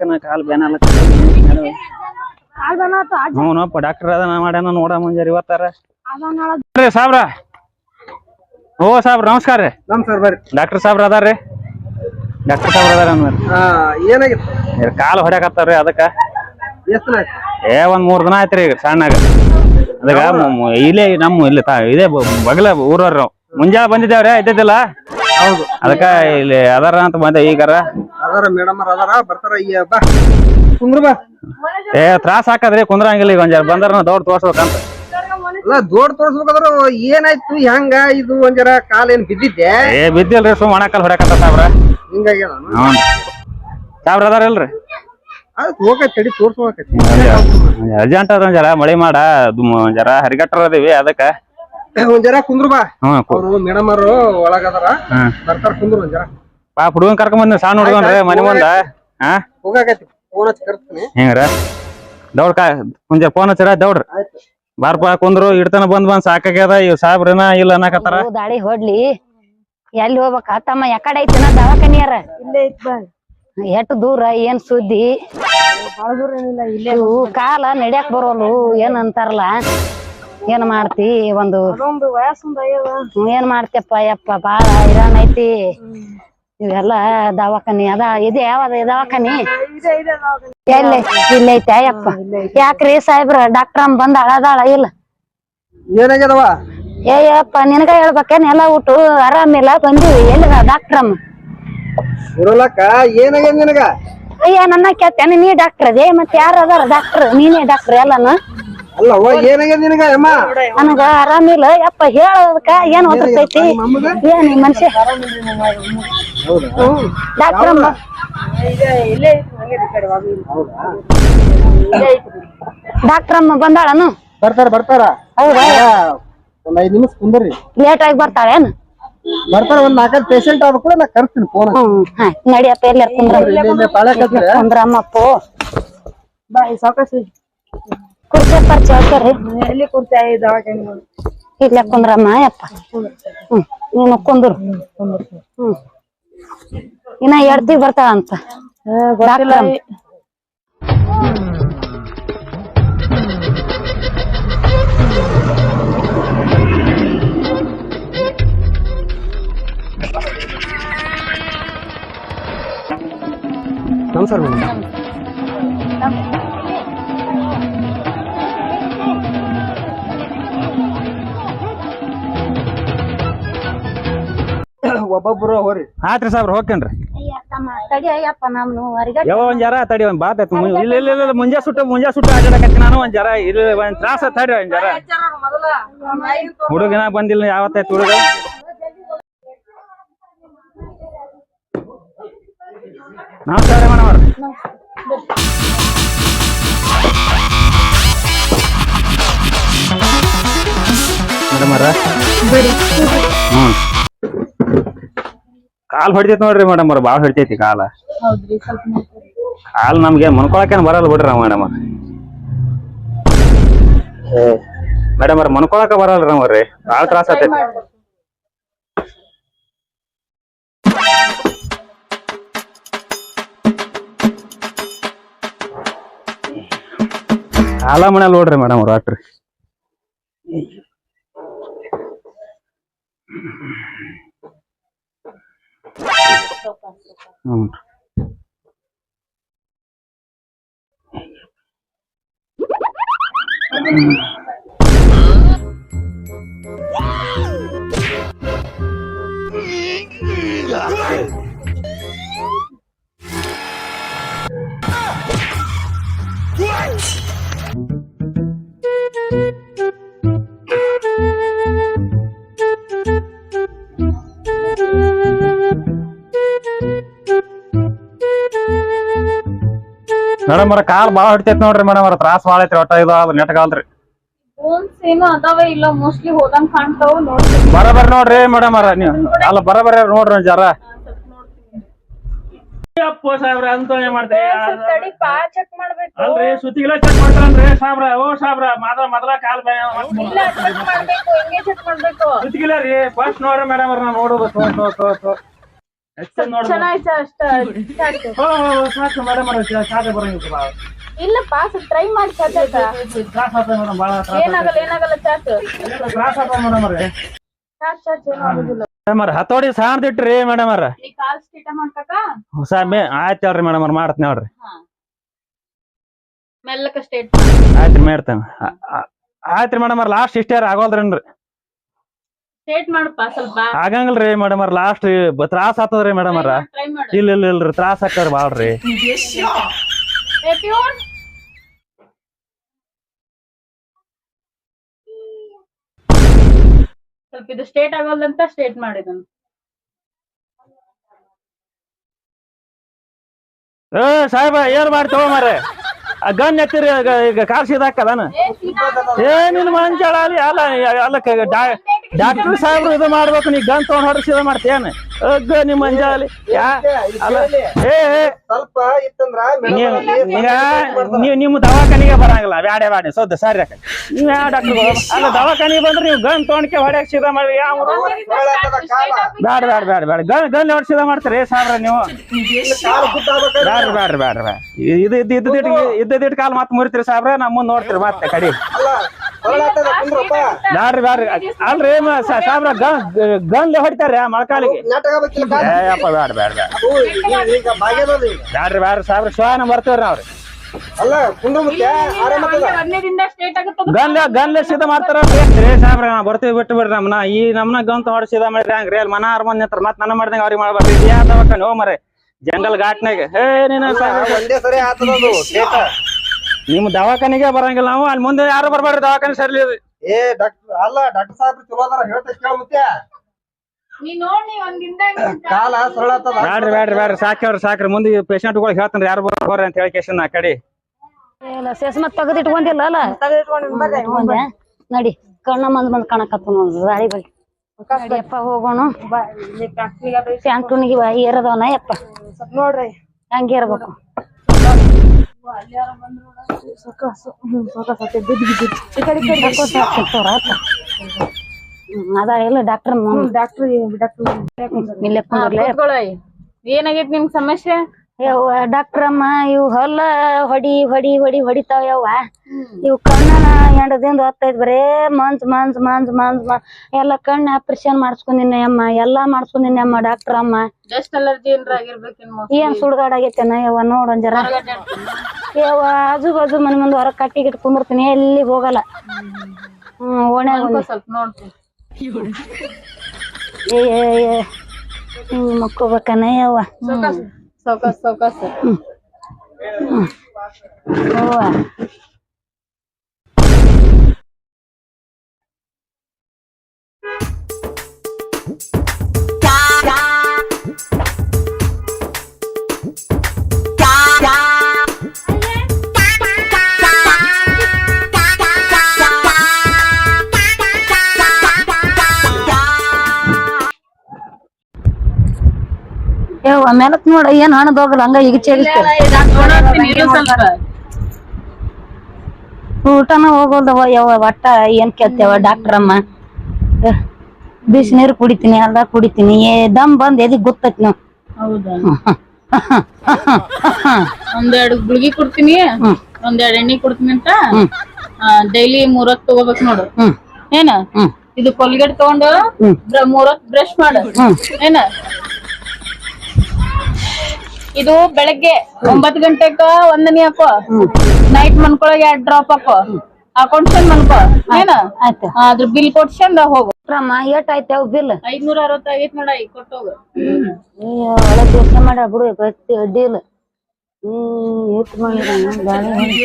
ಯಾಕನ ಕಾಲ್ ಬೇನಲ್ಲ ಅವನಪ್ಪ doctor ಅದನ್ನ ಮಾಡ್ಯಾನ ನೋಡ ಮುಂಜಾರಿ ಇವತ್ತಾರ. ಅದ ಸಾಬ್ರ. ಓ ಸಾಬ್ರ ನಮಸ್ಕಾರ ರೀ. ನಮ್ ಬರ್ರಿ. ಡಾಕ್ಟರ್ ಸಾಬ್ರ ಅದಾರ್ರಿ ಡಾಕ್ಟರ್ ಸಾಬ್ರ ಅದಾರ ಏನಾಗಿತ್ತು? ಕಾಲ್ ಹೊಡ್ಯಾಕತ್ತಾರ್ರಿ ಅದಕ್ಕ. ಏ ಒಂದ್ ಮೂರ್ ದಿನ ಆಯ್ತ್ರಿ ಈಗ ಸಣ್ಣಾಗ. ಅದಕ್ಕ ಇಲ್ಲೇ ನಮ್ಮ ಇಲ್ಲಿ ಇದೇ ಬಗಲ ಊರವ್ರ ನಾವು. ಮುಂಜಾನೆ ಬಂದಿದ್ದೇವ್ರಿ ಹೌದು. ಅದಕ್ಕ ಇಲ್ಲಿ ಅದಾರ ಅಂತ ಬಂದೆ ಈಗಾರ. ಅದಾರ ಮೇಡಮ್ ಅದಾರ ಬರ್ತಾರ ಈ ಬಾ. ಕುಂದ್ರ ಬಾ. ಏ ತ್ರಾಸ ಹಾಕದ್ರಿ ಕುಂದ್ರಂಗಿಲ್ಲ ಈಗ ಒಂದ್ ಬಂದ್ರ ದೊಡ್ಡ ತೋರ್ಸ್ಬೇಕಂತ. ಅಲ್ಲ ದೊಡ್ಡ ತೋರ್ಸ್ಬೇಕಾದ್ರ ಏನಾಯ್ತು ಹೆಂಗ ಇದು ಒಂದ್ ಜರ ಕಾಲ್ ಏನ್ ಬಿದ್ದಿದ್ದೆ ಏ ಬಿದ್ದಿಲ್ರಿ ಸುಮ್ ಒಣಕಲ್ ಹೊಡ್ಯಾಕತ್ತ ಸಾಬ್ರ. ಹಿಂಗಾಗಿ ಹ್ಞೂ. ಸಾಬ್ರ ಅದಾರಿಲ್ರಿ ಅದು ಹೋಗೈತಿ ತಡಿ ತೋರ್ಸ್ಬೇಕೈತಿ. ಅರ್ಜೆಂಟ್ ಅದ ಒಂದ್ ಜರ ಮಳೆ ಮಾಡ. ಅದು ಮ- ಒಂದ್ ಜರ ಹರಿಗಟ್ಟರ್ ಅದೀವಿ ಅದಕ್ಕ. ಒಂದ್ ಜರ ಕುಂದ್ರ ಬಾ. ಹ್ಞೂ ಕು- ಅವ್ರು ಮೇಡಮ್ ಅವರು ಒಳಗದಾರ ಬರ್ತಾರ ಕುಂದ್ರ ಒಂದ್ ಜರ. ಪಾಪ ಹುಡುಗನ್ ಕರ್ಕೊಂಡ್ ಬಂದ್ ಸಣ್ಣ ಹುಡುಗನ್ರಿ ಮನಿ ಮುಂದ? ಹಾ ಫೋನ್ ಹಚ್ಚಿ ಕರ್ತೀನಿ ಹಿಂಗ್ರ? ದೌಡ್ ಕಾ ಫೋನ್ ಹಚ್ಚಿರ? ದೌಡ್ರ. ಆಯ್ತು. ಬಾರ್ಪ ಕುಂದ್ರು ಇಡ್ತನ ಬಂದ್ ಬಂದ್ ಸಾಕಾಗ್ಯದ? ಇವ್ ಸಾಬ್ರನ ಇಲ್ಲ ಅನ್ನಕತ್ತಾರ? ಓ, ದಾಳಿ ಹೊಡ್ಲಿ. ಎಲ್ಲಿ ಹೋಗ್ಬೇಕ? ತಮ್ಮ ಯಾಕಡೆ ಐತಿನ ದವಾಖಾನಿಯಾರ. ಇಲ್ಲೇ ಐತ್ ಬಾ. ಎಷ್ಟು ದೂರ ಏನ್ ಸುದ್ದಿ? ಭಾಳ ದೂರ ಏನಿಲ್ಲ ಇಲ್ಲೇ ಇವು ಕಾಲ ನಡ್ಯಾಕ್ ಬರೋಲ್ಲ ಏನ್ ಅಂತಾರಲ್ಲ? ಏನ್ ಮಾಡ್ತಿ ಒಂದು ಅದೊಂದು ವಯಸ್ಸೊಂದ್ ಆಗ್ಯದ. ಹ್ಮ್, ಏನ್ ಮಾಡ್ತಿಯಪ್ಪ ಯಪ್ಪ ಬಾಳ ಹೈರಾಣ ಐತಿ. ಇವೆಲ್ಲ ದವಾಖಾನಿ ಅದ ಇದೆ ಯಾವದ ದವಾಖಾನಿ. ಎಲ್ಲಿ? ಇಲ್ಲ ಐತೆ ಯಪ್ಪ ಯಾಕ್ರಿ ಸಾಹೇಬ್ರ ಡಾಕ್ಟರ್ ಅಮ್ಮ ಬಂದ ಅಳದಾಳ ಇಲ್ಲ? ಏನಾಗ್ಯದವ? ಏ ಯಪ್ಪ ನಿನಗ ಹೇಳ್ಬೇಕೇನ್? ಎಲ್ಲ ಊಟ ಆರಾಮಿಲ್ಲ ಬಂದಿವಿ. ಎಲ್ಲಿದ ಡಾಕ್ಟರ್ ಅಮ್ಮ ಏನಾಗ್ಯದ ನಿನಗ? ಅಯ್ಯ ನನ್ನ ಕೇಳ್ತೇನೆ ನೀ ಡಾಕ್ಟರ್ ಅದೇ? ಮತ್ತೆ ಯಾರು ಅದಾರ ಡಾಕ್ಟರ್? ನೀನೇ ಡಾಕ್ಟರ್ ಎಲ್ಲಾನು? ಅಲ್ಲ ಅವ್ವ ಏನಾಗ್ಯದ ನಿನಗ ಅಮ್ಮ? ನನಗ ಆರಾಮಿಲ್ಲ ಯಪ್ಪ ಹೇಳೋದಕ್ಕ ಏನ್ ಓದತೈತಿ? ಏನ್ ಈ ಮನುಷ್ಯ? ಡಾಕ್ಟರ್ ಅಮ್ಮ. ಡಾಕ್ಟರ್ ಅಮ್ಮ ಬಂದಾಳನು? ಬರ್ತಾರ ಬರ್ತಾರ? ಹೌದಾ? ಒಂದ್ ಐದ್ ನಿಮಿಷ ಕುಂದ್ರಿ. ಲೇಟ್ ಆಗಿ ಬರ್ತಾಳೇನು? ಬರ್ತಾರ ಒಂದ್ ನಾಲ್ಕೈದು ಪೇಷಂಟ್ ಆದ ಕೂಡ ನಾ ಕರ್ತೀನಿ ಫೋನ್ ನಡಿಯಪ್ಪ ಎಲ್ಲಾರ ಕುಂದ್ರ ಕುಂದ್ರಮ್ಮಪ್ಪು ಬಾ ಈ ಸಾವ್ಕಾಸಿ. ಕುರ್ಚಿ ಪರ್ಚಿ ಹಾಕ್ಯಾರಿ ಎಲ್ಲಿ ಕೂರ್ತಿ ಈ ದವಾಖಾನೆ. ಇಲ್ಲೇ ಕುಂದ್ರಮ್ಮ ಯಪ್ಪ ಹ್ಮ್ ನೀನು ಕುಂದ್ರು. ಹ್ಮ್ ಇನ್ನ ಎಡ್ತಿ ಬರ್ತಾಳ ಅಂತ. ನಮಸ್ಕಾರ ಮೇಡಮ್. ಒಬ್ಬೊಬ್ರು ಹೋರಿ. ಆತ್ರಿ ಸಾಬ್ರ ಹೋಗ್ಕೇನ್ರಿ. ಅಯ್ಯ ತಮ್ಮ, ತಡಿ ಅಯ್ಯಪ್ಪ ನಮ್ನು ಹೊರಗಡೆ ಯಾವ ಒಂದ್ ಜರ ತಡಿ ಒಂದ್ ಬಾತ್ ಆಯ್ತು. ಇಲ್ಲ ಇಲ್ಲ ಇಲ್ಲ, ಮುಂಜಾ ಸುಟ್ಟು ಮುಂಜಾ ಸುಟ್ಟು ಅಡ್ಡಾಡಕತ್ತಿ ನಾನು ಒಂದ್ ಜರ. ಇಲ್ಲ ಒಂದ್ ತ್ರಾಸ ತಡಿ ಒಂದ್ ಜರ. ಹುಡುಗನ ಬಂದಿಲ್ಲ ಯಾವತ್ತಾಯ್ತು ಹುಡುಗ? ನಮಸ್ಕಾರ ಮೇಡಮ್ ಅವ್ರ ಮೇಡಮ್ ಅವ್ರ ಹ್ಞೂ ಕಾಲ್ ಹೊಡಿತೈತಿ ನೋಡ್ರಿ ಮೇಡಮ್ ಅವ್ರ ಬಾಳ್ ಹೊಡಿತೈತಿ ಕಾಲ. ಹೌದ್ರಿ ಸ್ವಲ್ಪ ನೋಡ್ಕೊರಿ. ಕಾಲ್ ನಮ್ಗೆ ಮನ್ಕೊಳಕೇನ್ ಬರಲ್ಲ ಬಿಡ್ರಿ ಮೇಡಮ್ ಮೇಡಮ್ ಅವ್ರ ಮನ್ಕೊಳಕ ಬರಲ್ರಿ ಅವ್ರಿ ಬಾಳ ತ್ರಾಸ ಆತೈತಿ. ಕಾಲ ಮನೆ ನೋಡ್ರಿ ಮೇಡಮ್ ಅವ್ರ ಆಟ್ರಿ ಹ್ಞೂ ಮೇಡಮ್ ಅವ್ರ ಕಾಲ್ ಬಾಳ ಹೊಡಿತೈತಿ ನೋಡ್ರಿ ಮೇಡಮ್ ಅವ್ರ ತ್ರಾಸ ಬಾಳ ಐತ್ರಿ ಒಟ್ಟ ಇದು ಅದು ನೆಟ್ಗಾಲ್ರಿ ಬೋನ್ಸ್ ಏನೋ ಅದಾವ ಇಲ್ಲ ಮೋಸ್ಟ್ಲಿ ಹೋದಂಗ್ ಕಾಣ್ತಾವ ನೋಡ್ರಿ. ಬರಬರ್ ನೋಡ್ರಿ ಮೇಡಮ್ ಅವ್ರ ನೀವು ಅಲ್ಲ ಬರಬರ ನೋಡ್ರಿ ಒಂದ್ ಜರ. ಅಪ್ಪ ಸಾಬ್ರ ಅಂತ ಮಾಡ್ತೇವೆ ಚೆಕ್ ಮಾಡ್ಬೇಕು. ಅಲ್ರಿ ಸುತ್ತಿಗೆಲ್ಲ ಚೆಕ್ ಮಾಡ್ತಾರನ್ರಿ ಸಾಬ್ರ ಓ ಸಾಬ್ರ ಮಾತ್ರ ಮೊದಲ ಕಾಲ್ ಇಲ್ಲ ಚೆಕ್ ಮಾಡ್ಬೇಕು ಹಿಂಗೆ ಚೆಕ್ ಮಾಡ್ಬೇಕು. ಸುತ್ತಿಗೆಲ್ಲ ರೀ ಫಸ್ಟ್ ನೋಡ್ರಿ ಮೇಡಮ್ ಅವ್ರ ನಾ ನೋಡೋದು ತೋ ತೋ ತೋ ತೋ ಚೆನ್ನಾಯ್ತು ಅಷ್ಟ ಸಾಕು. ಮೇಡಮ್ ಸಾಕು ಬರಂಗಿಲ್ಲ ಭಾಳ ಇಲ್ಲಪ್ಪ ಸ್ವಲ್ಪ ಟ್ರೈ ಮಾಡಿ ಚಾಚಕ ತ್ರಾಸ ಆಗ್ತದೆ ಮೇಡಮ್ ಭಾಳ ಏನಾಗಲ್ಲ ಏನಾಗಲ್ಲ ಚಾಚ್ ತ್ರಾಸ ಆಗ್ತದೆ ಮೇಡಮ್ ಅವ್ರೆ. ಹತೋಡಿ ಹೊಸ ಮೇ ಆಯ್ತು ಹೇಳ್ರಿ ಮೇಡಮ್ ಅವ್ರ ಮಾಡ್ತೀನಿ ನೋಡ್ರಿ. ಆಯ್ತ್ರಿ ಮಾಡ್ತೇನೆ. ಆಯ್ತ್ರಿ ಮೇಡಮ್ ಅವ್ರ ಲಾಸ್ಟ್ ಇಷ್ಟೇ ಆಗೋಲ್ರೇನ್ರಿ ಆಗಂಗಿಲ್ರಿ ಮೇಡಮ್ ಅವ್ರ ಲಾಸ್ಟ್ ತ್ರಾಸ ಆತದ್ರಿ ಮೇಡಮ್ ಅವ್ರ. ಇಲ್ಲ ಇಲ್ಲ ಇಲ್ರಿ ತ್ರಾಸ ಹಾಕ್ತಾರ ಬಾಳ್ರಿ. ಸ್ವಲ್ಪ ಇದು ಸ್ಟೇಟ್ ಆಗೋಲ್ದಂತ ಸ್ಟೇಟ್ ಮಾಡಿದನು ಏ ಸಾಹೇಬ ಏನ್ ಮಾಡಿ ತಗೊಂಬಾರೆ ಗನ್ ಎತ್ತಿರಿ ಈಗ- ಕಾರ್ಸಿದ ಕಾರ್ ಸೀದಾಕದಾನ ಏನಿಲ್ಲ ಮಂಜಾಳ ಅಲ್ಲಿ ಅಲ್ಲ ಅಲ್ಲ ಡಾಕ್ಟರ್ ಸಾಹೇಬ್ರು ಇದು ಮಾಡ್ಬೇಕು ನೀ ಗನ್ ತಗೊಂಡ್ ಹೊಡ್ರಿ ಸಿದ ಮಾಡ್ತೇನ ಅಗ್ಗ ನಿಮ್ ಇತ್ತಂದ್ರ ನೀವ್ ಈಗ ನೀವ್ ನಿಮ್ ದವಾಖಾನಿಗೆ ಬರಂಗಿಲ್ಲ ಬ್ಯಾಡೆ ಬ್ಯಾಡೆ. ಸೌದ್ ಸರಿ ಯಾಕೆ ನೀವು ಯಾವ ಡಾಕ್ಟರ್ ಅಲ್ಲ ದವಾಖಾನಿಗೆ ಬಂದ್ರೆ ನೀವು ಗನ್ ತೊಗೊಂಡ್ಕೆ ಹೊಡ್ಯಾಕ ಸಿದ ಮಾಡಿ ಯಾವ ಬ್ಯಾಡ ಬ್ಯಾಡ ಬ್ಯಾಡ ಬ್ಯಾಡ. ಗನ್ ಗನ್ ಹೊಡ್ ಸಿದ ಮಾಡ್ತೀರಿ ಸಾಬ್ರ ನೀವು? ಬ್ಯಾಡ ಬ್ಯಾಡ್ರಿ ಬ್ಯಾಡ್ರಿ ಬ್ಯಾಡ್ರಿ. ಬ್ಯಾಡ ಇದು ಇದು ಕಾಲ್ ಮತ್ತೆ ಮುರಿತೀರಿ ಸಾಬ್ರ ನಾ ಮುಂದ್ ನೋಡ್ತೀರಿ ಮತ್ತೆ ಕಡಿ. ಬ್ಯಾಡ್ರಿ ಬ್ಯಾಡ್ರಿ ಅಲ್ರಿ ಸಾಬ್ರ ಗನ್ ಗನ್ಲೆ ಹೊಡಿತಾರ ಮೊಳಕಾಲಿಗೆ. ಯಪ್ಪ ಬ್ಯಾಡ ಬ್ಯಾಡ್ರಿ ಬ್ಯಾಡ್ರಿ ಸಾಬ್ರ ಶ್ವಾನ ಬರ್ತೀವ್ರಿ ನಾವ್ರಿ. ಗನ್ಲೆ ಗನ್ಲೆ ಸೀದಾ ಮಾಡ್ತಾರ ಸಾಬ್ರ ನಾ ಬರ್ತೀವಿ ಬಿಟ್ಟು ಬಿಡ್ರಿ ನಮ್ನ. ಈ ನಮ್ನ ಗಂತ ಹೊಡ್ ಸೀದಾ ಮಾಡಿದ್ರೆ ಹಂಗ್ರಿ? ಅಲ್ಲಿ ಮನ ಅರ್ಮನ್ ನಿಂತ್ರ. ಮತ್ ನನ್ನ ಮಾಡ್ದಂಗ ಅವ್ರಿಗೆ ಮಾಡ್ಬಾರ್ದು. ಯಾ ದವಾಖಾನೆ ಹೋ ಮರೆ. ಜಂಗಲ್ ಘಾಟ್ನಾಗ. ಹೇ ನೀನ ಸಾಬ್ರ ಒಂದೇ ಸರಿ ನಿಮ್ ದವಾಖಾನೆಗೆ ಬರಂಗಿಲ್ಲ ನಾವು. ಅಲ್ಲಿ ಮುಂದೆ ಯಾರು ಬರ್ಬಾರ್ರಿ ದವಾಖಾನೆ ಸರಿ ಏ ಡಾಕ್ಟರ್ ಅಲ್ಲ ಡಾಕ್ಟರ್ ಸಾಹೇಬ್ ಚಲೋ ಅದಾರ ಹೇಳ್ತಾ ಕೇಳ ಮುತ್ಯ ನೀ ನೋಡ್ ನೀ ಒಂದಿಂದ ಕಾಲ ಸರಳ ಆಗ್ತದ ಬ್ಯಾಡ್ರಿ ಬ್ಯಾಡ್ರಿ ಬ್ಯಾಡ್ರಿ. ಸಾಕ್ಯವ್ರಿ ಸಾಕ್ರಿ. ಮುಂದೆ ಪೇಷಂಟ್ಗಳು ಹೇಳ್ತಾನೆ ಯಾರು ಬರ್ಬೋರಿ ಅಂತ ಹೇಳಿ ಕೇಶನ್ ಆ ಕಡೆ. ಅಲ್ಲ? ಇಟ್ಕೊಂಡೆ ನಡಿ. ಕಣ್ಣ ಮಂದ್ ಮಂದ್ ಕಾಣಕತ್ತ ಬಳಿ ಹೋಗೋಣ. ಟ್ಯಾಂಕ್ನಿಗೆ ಏರದವನ ಯಪ್ಪ. ನೋಡ್ರಿ. ಹಂಗೆ ಇರ್ಬೇಕು ಅದ ಇಲ್ಲ ಡಾಕ್ಟರ್ ಡಾಕ್ಟರ್ ಏನಾಗೈತಿ ನಿಮ್ ಸಮಸ್ಯೆ? ಯವ್ವ ಡಾಕ್ಟರ್ ಅಮ್ಮ ಇವು ಹೊಲ ಹೊಡಿ ಹೊಡಿ ಹೊಡಿ ಹೊಡಿತಾವ ಯವ್ವ. ಇವು ಕಣ್ಣನ ಎಂಡದಿಂದ ಹೊತ್ತೈತ್ ಬರೇ ಮಂಜ್ ಮಂಜ್ ಮಂಜ್ ಮಂಜ್ ಎಲ್ಲ ಕಣ್ಣ ಆಪರೇಷನ್ ಮಾಡಿಸ್ಕೊಂಡಿನಿ ಅಮ್ಮ ಎಲ್ಲಾ ಮಾಡಿಸ್ಕೊಂಡಿನಿ ಅಮ್ಮ ಡಾಕ್ಟರ್ ಅಮ್ಮ. ಅಲರ್ಜಿ ಏನ್ ಸುಡ್ಗಾಡ್ ಆಗೈತೆನ ಯವ್ವ ನೋಡ್ ಒಂದ್ ಜರ. ಯವ್ವ ಆಜು ಬಾಜು ಮನೆ ಮುಂದೆ ಹೊರಗ್ ಕಟ್ಟಿ ಗಿಟ್ಟು ಕುಂದಿರ್ತೀನಿ ಎಲ್ಲಿ ಹೋಗಲ್ಲ. ಹ್ಮ್ ಓಣ್ಯಾಗ ಸ್ವಲ್ಪ ನೋಡ್ತೀನಿ ಏ ಏ, ಏ. ಹಿಂಗ್ ಮಕ್ಕೋಬೇಕನ ಯವ್ವ. ಸೌಕಾಸ್ ಸೌಕಾಸ್ ಮೆಲಕ್ ನೋಡ ಏನ್ ಹಣದ ಹೋಗಲ್ಲ ಹಂಗ ಈಗ ಊಟನ ಹೋಗೋಲ್ದವ ಯಾವ ಒಟ್ಟ ಏನ್ ಕೇಳ್ತೇವ ಡಾಕ್ಟರ್ ಅಮ್ಮ? ಬಿಸಿನೀರು ಕುಡಿತೀನಿ ಅಲ್ಲ ಕುಡಿತೀನಿ ಏ ದಮ್ ಬಂದ್ ಎದಿಗ್ ಗೊತ್ತೈತಿ ನೀವು ಒಂದೆರಡು ಗುಳ್ಗಿ ಕೊಡ್ತೀನಿ ಒಂದೆರಡು ಎಣ್ಣೆ ಕೊಡ್ತೀನಿ ಅಂತ. ಡೈಲಿ ಮೂರೊತ್ ತಗೋಬೇಕು ನೋಡು. ಏನ? ಇದು ಕೊಲ್ಗೇಟ್ ತಗೊಂಡು ಮೂರೊತ್ ಬ್ರಷ್ ಮಾಡು. ಏನ? ಇದು ಬೆಳಗ್ಗೆ ಒಂಬತ್ ಗಂಟೆಕ ಒಂದನೇ ಹಾಕೋ. ನೈಟ್ ಮನ್ಕೊಳಗೆ ಎರಡ್ ಡ್ರಾಪ್ ಹಾಕೋ. ಹಾಕೊಂಡ್ಸನ್ ಮನ್ಕೋ. ಏನ? ಆಯ್ತು. ಅದ್ರ ಬಿಲ್ ಕೊಡ್ಸಂದ ಹೋಗು. ಅಮ್ಮ ಏಟ್ ಆಯ್ತೇವ್ ಬಿಲ್ ಐದ್ನೂರ ಅರವತ್ತ ಆಗೈತ್ ನೋಡ ಈಗ ಕೊಟ್ಟೋಗು ಒಳ್ಳೆ ಕೆಲಸ ಮಾಡ ಬಿಡು ಬತ್ತಿ ಅಡ್ಡಿಲ್ಲ. ಹ್ಮ್ ಎಷ್ಟ್ ಮಾಡಿದಾನ ಗಾಳಿ ಹೊಡಿ.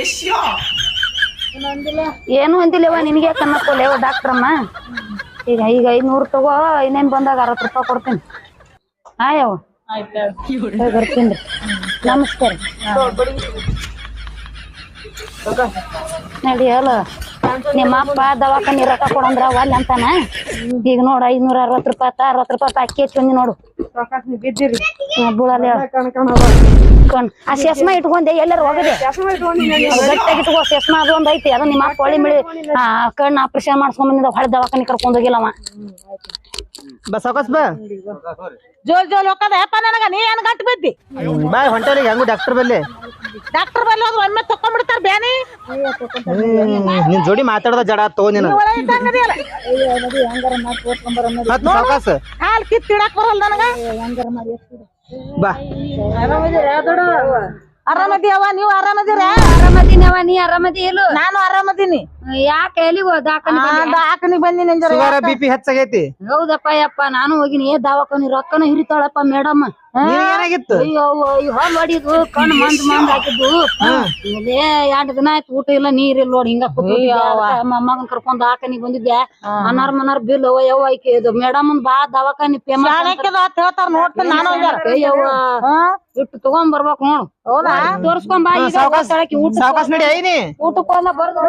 ಏನು ಅಂದಿಲ್ಲವ ನಿನ್ಗೆ ಕನ್ನಕ್ಕೋಲೇವ ಡಾಕ್ಟ್ರಮ್ಮ ಈಗ ಈಗ ಐದ್ನೂರು ತಗೋ ಇನ್ನೇನ್ ಬಂದಾಗ ಅರವತ್ತು ರೂಪಾಯಿ ಕೊಡ್ತೀನಿ. ಆಯವ್ವ. ಆಯ್ತಾ ಬರ್ತೀನಿ. ನಮಸ್ಕಾರ. ನಡಿ ನಿಮ್ಮ ಅಪ್ಪ ದವಾಖಾನಿ ರೊಕ್ಕ ಕೊಡಂದ್ರ ಒಲ್ ಅಂತಾನ? ಈಗ ನೋಡ ಐದ್ನೂರ ಅರವತ್ ರೂಪಾಯಿ ಆತ ಅರವತ್ತು ರೂಪಾಯಿ ಅಕ್ಕಿ ಹಚ್ಚಿ ಬಂದಿ ನೋಡು. ಬುಳಲ್ಲ ಕಣ್. ಆ ಶಸ್ಮ ಇಟ್ಕೊಂಡೆ ಎಲ್ಲಾರು ಹೋಗದೆ? ಗಟ್ಟಿಯಾಗಿ ಇಟ್ಕೋ ಶಸ್ಮ ಅದು ಒಂದ್ ಐತಿ ಅದು ನಿಮ್ಮ ಅಪ್ಪ ಹೊಳಿ ಮಿಳಿ ಆ ಕಣ್ಣು ಆಪರೇಷನ್ ಮಾಡ್ಸ್ಕೊಂಡ್ ಬಂದಿದ್ದ ಹೊಳೆ ದವಾಖಾನಿ ಕರ್ಕೊಂಡ್ ಹೋಗಿಲ್ಲವ ಬಾ ಬಾ. ಜೋಲ್ ಜೋಲ್ ಹೋಗದಪ್ಪ ನನಗ ನೀ ಏನ್ ಗಂಟ್ ಬಿದ್ದಿ? ಬಾ ಹೊಂಟೇಲಿ ಹೆಂಗು ಡಾಕ್ಟರ್ ಬಲ್ಲಿ? ಡಾಕ್ಟರ್ ಬಲ್ಲಿ ಹೋದ್ರೆ ಒಮ್ಮೆ ತಕೊಂಡ್ಬಿಡ್ತಾರ ಬ್ಯಾನಿ? ನಿನ್ ಜೋಡಿ ಮಾತಾಡದ ಜಡ ತೋ ನೀನು. ಸಾವಕಾಸ್. ಹಾಲ್ ಕಿತ್ತಿಡಕ್ ಇಡಕ್ ಬರಲ್ಲ ನನಗ. ಬಾ. ಆರಾಮದಿಯವ ನೀವು ಆರಾಮದಿರ? ಆರಾಮದಿನವ ನೀ ಆರಾಮದಿ ಇಲ್ಲು ನಾನು ಆರಾಮದೀನಿ. ಯಾಕೆ ಎಲ್ಲಿಗೆ ದಾಖಲೆ ದಾಕನಿಗ್ ಬಂದಿನಿ ಅಂಜರ ಶುಗರ್ ಬಿ ಪಿ ಹೆಚ್ಚಾಗೈತಿ. ಹೌದಪ್ಪ ಯಪ್ಪ ನಾನು ಹೋಗಿನಿ. ಏ ದವಾಖಾನಿ ರೊಕ್ಕನ ಹಿರಿತಾಳಪ್ಪ ಮೇಡಮ್. ಏನಾಗಿತ್ತು ಹೊಡಿದು ಕಣ್ ಮಂದ್ ಮಂದ್ ಹಾಕಿದ್ದು. ಇದೇ ಎರಡ್ ದಿನ ಆಯ್ತು ಊಟ ಇಲ್ಲ ನೀರ್ ಇಲ್ಲ ನೋಡಿ ಹಿಂಗ ಮೊಮ್ಮಗನ್ ಕರ್ಕೊಂಡ್ ಹಾಕನಿ ಬಂದಿದ್ಯಾ ಅನಾರ್ ಮನಾರ್ ಬಿಲ್ ಅವ ಈಕಿ ಇದು. ಮೇಡಮ್ ಬಾ ದವಾಖಾನಿ ಇಟ್ಟು ತಗೊಂಡ್ ಬರ್ಬೇಕು ನೋಡು. ತೋರ್ಸ್ಕೊಂಡ್ ಬಾ ಈಗ ಸಾವಕಾಸ್ ಊಟ ನಡಿ ಐನಿ. ಊಟಕ್ಕೊಂದ ಬರ್ದು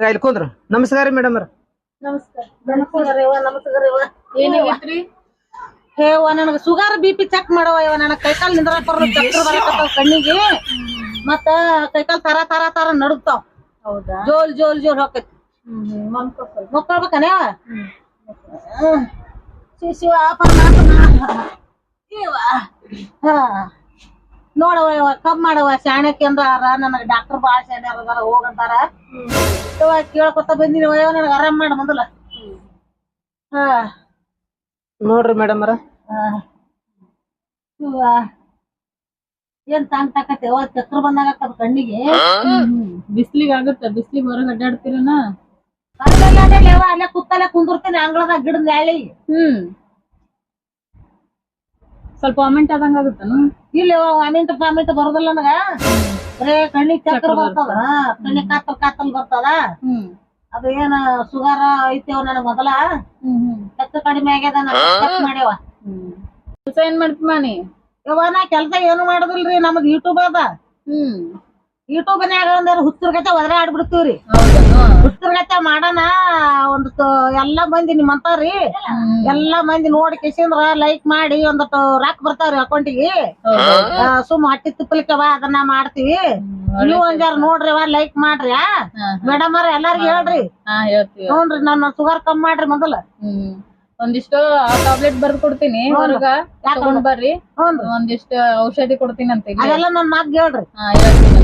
ಇಲ್ಲಿ ಕುಂದ್ರ. ನಮಸ್ಕಾರ ಮೇಡಮ್ ಏನಾಗೈತ್ರಿ? ಹೇವ ನನಗ ಶುಗರ್ ಬಿ ಪಿ ಚೆಕ್ ಮಾಡವ ಇವ. ನನಗ ಕೈಕಾಲ್ ಚಕ್ರ ಬರಕತ್ತಾವ ಕಣ್ಣಿಗೆ. ಮತ್ತ ಕೈಕಾಲ್ ತರ ತರ ತರ ನಡುಗ್ತಾವ. ಹೌದಾ? ಜೋಲ್ ಜೋಲ್ ಜೋಲ್ ಹೋಕೈತಿ. ಮಕ್ಕಳ್ಬೇಕನೇ? ಶಿವ ಶಿವ ಇವ ಹಾ. ನೋಡವ ಕಮ್ ಮಾಡವ ಕೇಂದ್ರ ಅಂದ್ರ ನನಗ ಡಾಕ್ಟರ್ ಬಾಳ ಶಾಣ್ಯಾರ ಅದಾರ ಹೋಗಂತಾರ ಕೇಳ್ಕೊತ ಬಂದಿನಿ ಇವ ನನಗ ಆರಾಮ್ ಮಾಡ ಮೊದಲ. ಹಾ. ನೋಡ್ರಿ ಮೇಡಮ್ ಅರ ಏನ್ ತಂಗ್ ತಾಕತ್ತೆ ಅವ ಚಕ್ರ ಬಂದಾಗ ಆಕತ್ ಕಣ್ಣಿಗೆ. ಬಿಸ್ಲಿಗ್ ಆಗುತ್ತ ಬಿಸ್ಲಿಗ್ ಹೊರಗ್ ಅಡ್ಡಾಡ್ತಿರನ? ಅಲ್ಲೇ ಕುತ್ತಲ್ಲೇ ಕುಂದಿರ್ತೀನಿ ಅಂಗಳದಾಗ ಗಿಡದ ಮ್ಯಾಲಿ ಹ್ಮ್ ಸ್ವಲ್ಪ ವಾಮಿಂಟ್ ಆದಂಗ ಆಗುತ್ತನು ಇಲ್ಲಿ ವಾಮಿಂಟ್ ಪಾಮಿಂಟ್ ಬರೋದಿಲ್ಲ ನನಗ. ಬರೇ ಕಣ್ಣಿಗೆ ಚಕ್ರ ಬರ್ತದ. ಕಣ್ಣಿಗ್ ಕಾತಲ್ ಕಾತಲ್ ಬರ್ತದ. ಹ್ಮ್. ಅದು ಏನ ಶುಗರ್ ಐತೆವ ನನ್ ಮೊದಲ. ಹ್ಮ್ ಹ್ಮ್. ಚಕ್ರ ಕಡಿಮೆ ಆಗ್ಯದ ಮಾಡ್ಯವ. ಹ್ಮ್. ಕೆಲ್ಸ ಏನ್ ಮಾಡ್ತಿ ಮಾನಿ ಯವ್ವ ನಾ ಕೆಲ್ಸ ಏನು ಮಾಡುದಿಲ್ರಿ? ನಮಗ್ ಯೂಟ್ಯೂಬ್ ಅದ. ಹ್ಮ್. ಯೂಟ್ಯೂಬ್ನ್ಯಾಗ ಒಂದ್ ಹುಚ್ಚರ್ ಗತೆ ಒದ್ರೆ ಆಡ್ಬಿಡ್ತೀವ್ರಿ ಹೌದಾ ಹುಚ್ಚರ್ ಗತೆ ಮಾಡೋಣ. ಒಂದು ಎಲ್ಲಾ ಮಂದಿ ನಿಮ್ಮಂತಾರಿ ಎಲ್ಲಾ ಮಂದಿ ನೋಡಿ ಕಿಸಿಂದ್ರ ಲೈಕ್ ಮಾಡಿ ಒಂದಟ್ಟು ರಾಕ್ ಬರ್ತಾವ್ರಿ ಅಕೌಂಟಿಗೆ. ಸುಮ್ ಹಟ್ಟಿ ತುಪ್ಪಲಿಕ್ಕವ ಅದನ್ನ ಮಾಡ್ತೀವಿ. ನೀವು ಒಂದ್ ನೋಡ್ರಿ ಅವ ಲೈಕ್ ಮಾಡ್ರಿ ಮೇಡಮ್ ಅವ್ರ ಎಲ್ಲಾರ್ಗು ಹೇಳ್ರಿ. ಹಾ ಹೇಳ್ತೀವಿ. ನೋಡ್ರಿ ನನ್ನ ಶುಗರ್ ಕಮ್ಮಿ ಮಾಡ್ರಿ ಮೊದಲ. ಒಂದಿಷ್ಟು ಟ್ಯಾಬ್ಲೆಟ್ ಬರ್ದ್ ಕೊಡ್ತೀನಿ ಹೊರಗ. ತಗೊಂಡ್ ಬರ್ರಿ. ಒಂದಿಷ್ಟು ಔಷಧಿ ಕೊಡ್ತೀನಿ ಅಂತ ಇಲ್ಲಿ. ಅದೆಲ್ಲ ನನ್ ಮಾತ್ ಹೇಳ್ರಿ ಹಾ ಹೇಳ್ತೀನಿ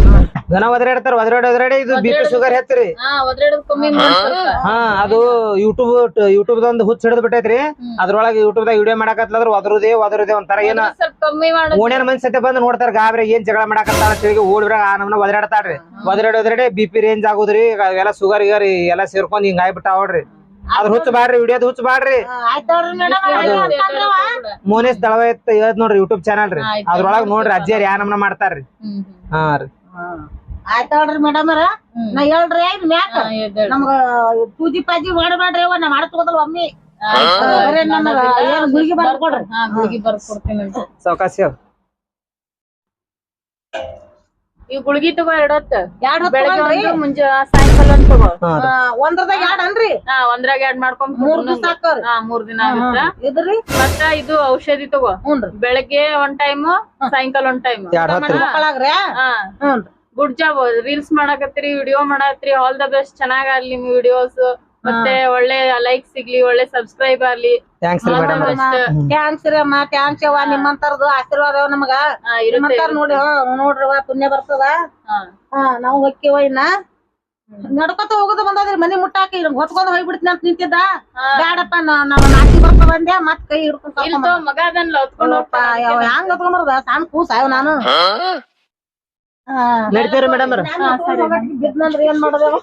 ದನ ಒದರಾಡ್ತಾರ ಒದರಾಡಿ ಒದರಾಡಿ ಇದು ಬಿ ಪಿ ಶುಗರ್ ಹೆಚ್ಚ್ರಿ. ಹಾ ಒದ್ರಾಡೋದ್ ಕಮ್ಮಿ ಮಾಡ್ ಹಾ ಅದು ಯೂಟ್ಯೂಬ್ ಯೂಟ್ಯೂಬ್ ದಂದ್ ಹುಚ್ಚ ಹಿಡಿದ್ ಬಿಟ್ಟೈತ್ರಿ. ಅದ್ರೊಳಗೆ ಯೂಟ್ಯೂಬ್ ದಾಗ ವಿಡಿಯೋ ಮಾಡಕತ್ಲದ್ರ ಒದರುದೇ ಒದರುದೇ ಒಂಥರ ಏನ ಓಣ್ಯಾನ ಮಂದಿ ಸತೆ ಬಂದ್ ನೋಡ್ತಾರ ಗಾಬ್ರಿ ಏನ್ ಜಗಳ ಮಾಡಾಕತ್ತಿ ತಿರುಗಿ ಓಡ್ಬಿರ ಆ ನಮ್ನ ಒದರಾಡ್ತಾರ್ರಿ. ಒದರಾಡಿ ಒದರಾಡಿ ಬಿ ಪಿ ರೇಂಜ್ ಆಗುದ್ರಿ ಎಲ್ಲ ಶುಗರ್ ಗಿಗರ್ ಎಲ್ಲ ಸೇರ್ಕೊಂಡ್ ಹಿಂಗ್ ಆಗ್ಬಿಟ್ಟಾವ್ರಿ ಅದ್ರ ಹುಚ್ಚ ಬಾಡ್ರಿ ವಿಡಿಯೋದ್ ಹುಚ್ಚ ಮೇಡಮ್ ಮೋನೇಶ್ ದಳವ ಹೇಳ್ದ್ ನೋಡ್ರಿ ಯೂಟ್ಯೂಬ್ ಚಾನಲ್ ರೀ. ಅದ್ರೊಳಗ್ ನೋಡ್ರಿ ಅಜ್ಜಿಯರ್ ಯಾ ನಮ್ನ ಮಾಡ್ತಾರ್ರಿ. ಹಾ ರೀ. ಆಯ್ತ್ ನೋಡ್ರಿ ಮೇಡಮ್ ನಾ ಹೇಳ್ರಿ ಇದ್ ಮ್ಯಾಕ. ನಮ್ಗ ಪೂಜಿ ಪಾಜಿ ಮಾಡಬೇಡ್ರಿ ನಾ ಮಾಡ್ಕೋದಲ್ ಒಮ್ಮಿ. ಗುಳಿಗೆ ಬರ್ಕೊಡ್ರಿ ಗುಳಿಗೆ ಬರ್ಕೊಡ್ತೀನಿ ಸಾವಕಾಶ ಈ ಗುಳಿಗಿ ತಗೋ ಎರಡೊತ್ತ ಎರಡ್ ಹೊತ್ತು ಬೆಳಗ್ಗೆ ತಗೊಂಡ್ರಿ? ಒಂದು ಮುಂಜಾ ಸಾಯಂಕಾಲ ಒಂದ್ ತಗೋ. ಹಾ ರೀ. ಒಂದ್ರದಾಗ ಎರಡ್ ಅನ್ರಿ? ಹಾ ಒಂದ್ರಾಗ ಎರಡ್ ಮಾಡ್ಕೊಂಡ್ ಮೂರ್ ದಿವಸ ಹಾಕೋರಿ ಹಾ ಮೂರ್ ದಿನ ಆಗುತ್ತ? ಇದ್ರಿ? ಮತ್ತ ಇದು ಔಷಧಿ ತಗೋ. ಹ್ಞೂನ್ರಿ ಬೆಳಗ್ಗೆ ಒಂದ್ ಟೈಮ್ ಸಾಯಂಕಾಲ ಒಂದ್ ಟೈಮ್ ಎರಡ್ ಹೊತ್ತು ರೀ. ಮಕ್ಕಳಾಗ್ರಿ ಹಾ. ಹ್ಞೂನ್ರಿ ಗುಡ್ ಜಾಬ್ ರೀಲ್ಸ್ ಮಾಡಕತ್ತೀರಿ ವಿಡಿಯೋ ಮಾಡತ್ರಿ ಆಲ್ ದ ಬೆಸ್ಟ್ ಚೆನ್ನಾಗ್ ಆಗ್ಲಿ ನಿಮ್ ವಿಡಿಯೋಸ್ ಮತ್ತೆ ಒಳ್ಳೆ ಲೈಕ್ ಸಿಗ್ಲಿ ಒಳ್ಳೆ ಸಬ್ಸ್ಕ್ರೈಬ್ ಆಗ್ಲಿ. ಥ್ಯಾಂಕ್ಸ್ ರೀ ಮೇಡಮ್ ಟ್ಯಾಂಕ್ಸ್ ರೀ ಅಮ್ಮ. ಥ್ಯಾಂಕ್ಸ್ ಅವ್ವ ನಿಮ್ಮಂತಾರದು ಆಶೀರ್ವಾದ ನಮಗ. ನಿಮ್ಮಂತಾರ ನೋಡಿ ನೋಡ್ರವ್ವ ಪುಣ್ಯ ಬರ್ತದ. ಹಾ. ನಾವು ಹೊಕ್ಕಿವ ಇನ್ನ. ನಡ್ಕೊತ ಹೋಗುದು ಬಂದದ್ರಿ ಮನಿ ಮುಟ್ಟಾಕಿ ಹೊತ್ಕೊಂಡ್ ಹೋಗ್ಬಿಡ್ತೀನಿ ಅಂತ ನಿಂತಿದ್ದ. ಬ್ಯಾಡಪ್ಪ ನಾವ್ ನಾಟಿ ಬರ್ತ ಬಂದೆ ಮತ್ ಕೈ ಹಿಡ್ಕೊಂಡ್ ಇಲ್ತೋ ಮಗ ಅದನ್ನ ಹೊತ್ಕೊಂಡ್ ಹೋಗ್ತಾನ ಹೆಂಗ್ ಹೊತ್ಕೊಂಡ್ಬರ್ದ ಸಣ್ಣ ಕೂಸ ಅವ್ ನಾನು. ನಡೀತೀರಿ ಮೇಡಮ್ ಬಿದ್ನಂದ್ರ ಏನ್ ಮಾಡೋದು?